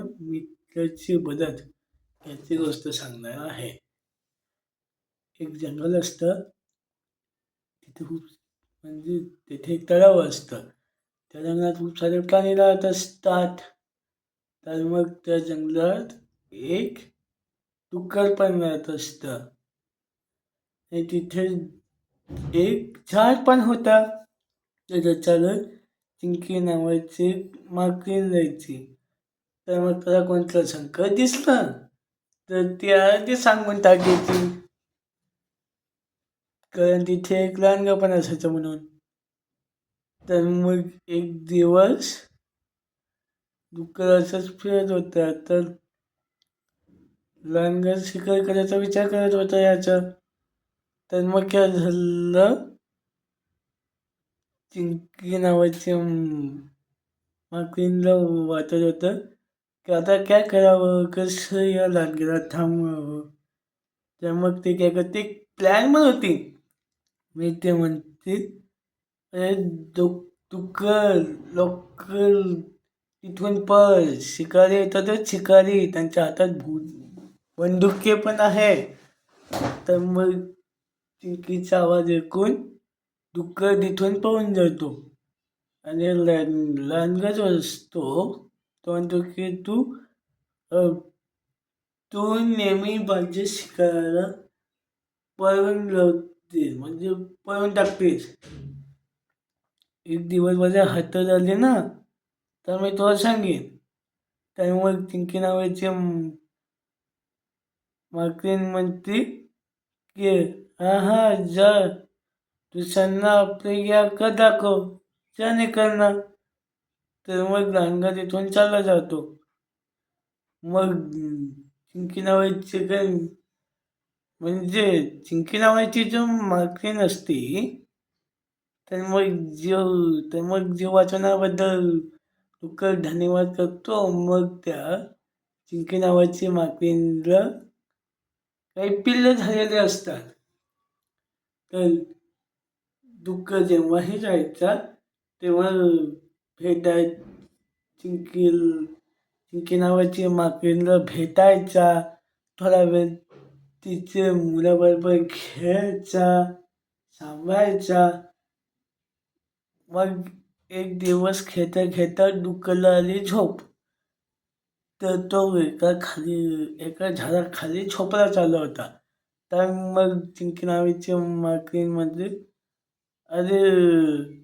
मित्राची मदत याची गोष्ट सांगणार आहे. एक जंगल असतं. तिथे खूप म्हणजे तिथे एक तलाव असतं. त्या जंगलात खूप सारे प्राणी राहत असतात. तर मग त्या जंगलात एक डुक्कर पण राहत असतं. आणि तिथे एक झाड पण होता. त्याच्या चिंकी नावाची माकडी जायची तर मग त्याला कोणतं संकट दिसलं? तर त्या ते सांगून टाकायची कारण तिथे एक लहानगापण असायचं म्हणून. तर मग एक दिवस डुक्कर असंच फिरत होता तर लहानगा शिकार करायचा विचार करत होता याचा. तर मग काय झालं? चिंकी नावाचे माकडीला वाटत होतं. की आता काय करावं कसं या लहानगीला थांबवावं तर मग ते काय करते एक प्लॅन पण होती मी ते म्हणते अरे दो तुकर लवकर तिथून पळ शिकारी येतातच शिकारी त्यांच्या हातात भूत बंदुके पण आहे तर मग चिंकीचा आवाज ऐकून डुक्कर तिथून पळून जातो आणि लहानगाच असतो तो म्हणतो की तू तू नेहमी भाजी शिकायला पळवून लावते म्हणजे पळवून टाकतेस. एक दिवस माझ्या हातात आले ना तर मी तुला सांगेन. त्यामुळे चिंकी नावाचे माकरीन म्हणते की हा हा जा दुसऱ्यांना आपले या का दाखव त्याने करणार तर मग लांगा तिथून चालला जातो. मग चिंकी नावाची काय म्हणजे चिंकी नावाची जो माकरीन असते तर मग जीव तर मग जीव वाचवण्याबद्दल लोक धन्यवाद करतो मग त्या चिंकी नावाची माकरीनला काही पिल्ल झालेले असतात. तर दुःख जेव्हाही जायचा तेव्हा भेटाय चिंकील चिंकी नावाची माकरीला भेटायचा. थोडा वेळ तिचे मुलाबरोबर खेळायचा सांभाळायचा. मग एक दिवस खेळता खेळता डुकलं आली झोप. तर तो एका खाली एका झाडाखाली झोपला चालला होता. तर मग चिंकी नावाची म्हणजे अरे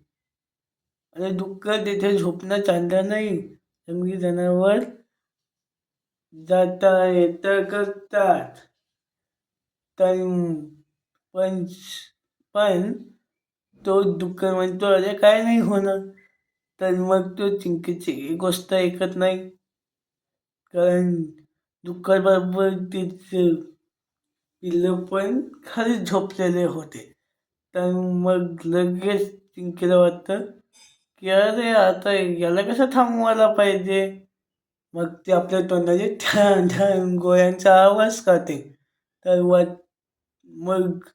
अरे दुःख तिथे झोपणं चाललं नाही. जंगली जनावर जाता येता करतात. तर पण पण तो दुःख म्हणतो अरे काय नाही होणार. तर मग तो चिंकीची गोष्ट ऐकत नाही. कारण दुःखाबरोबर तिचे पिल्लं पण खाली झोपलेले होते. तर मग लगेच चिंकीला वाटतं की अरे आता याला कसं थांबवायला पाहिजे? मग ते आपल्या तोंडाचे ठण ठण गोळ्यांचा आवाज करते तर वा मग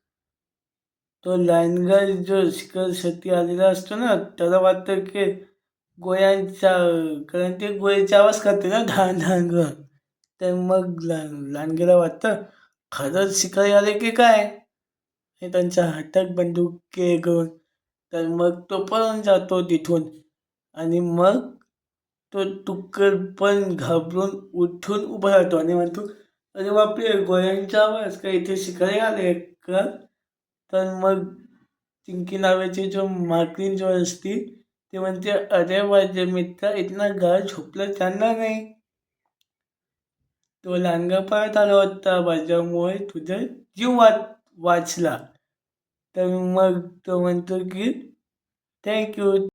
तो लाईनगर जो शिखरसाठी आलेला असतो ना त्याला वाटतं की गोळ्यांचा कारण ते गोळ्याचा आवाज करते ना धान धान ग तर मग लांडगेला वाटतं खरंच शिकारी आले की काय? हे त्यांच्या हातात बंदुके घेऊन तर मग तो पळून जातो तिथून. आणि मग तो टुक्कर पण घाबरून उठून उभा राहतो. आणि म्हणतो अरे बापरे गोळ्यांचा आवाज का इथे शिकायला आले का? तर मग चिंकी नावाची जो माकरीन जो असती ते म्हणते अरे माझे मित्र इतना गाळ झोपलं त्यांना नाही. तो लांगा पळत आला होता. माझ्यामुळे तुझा जीव वाच वाचला. तर मग तो म्हणतो की थँक्यू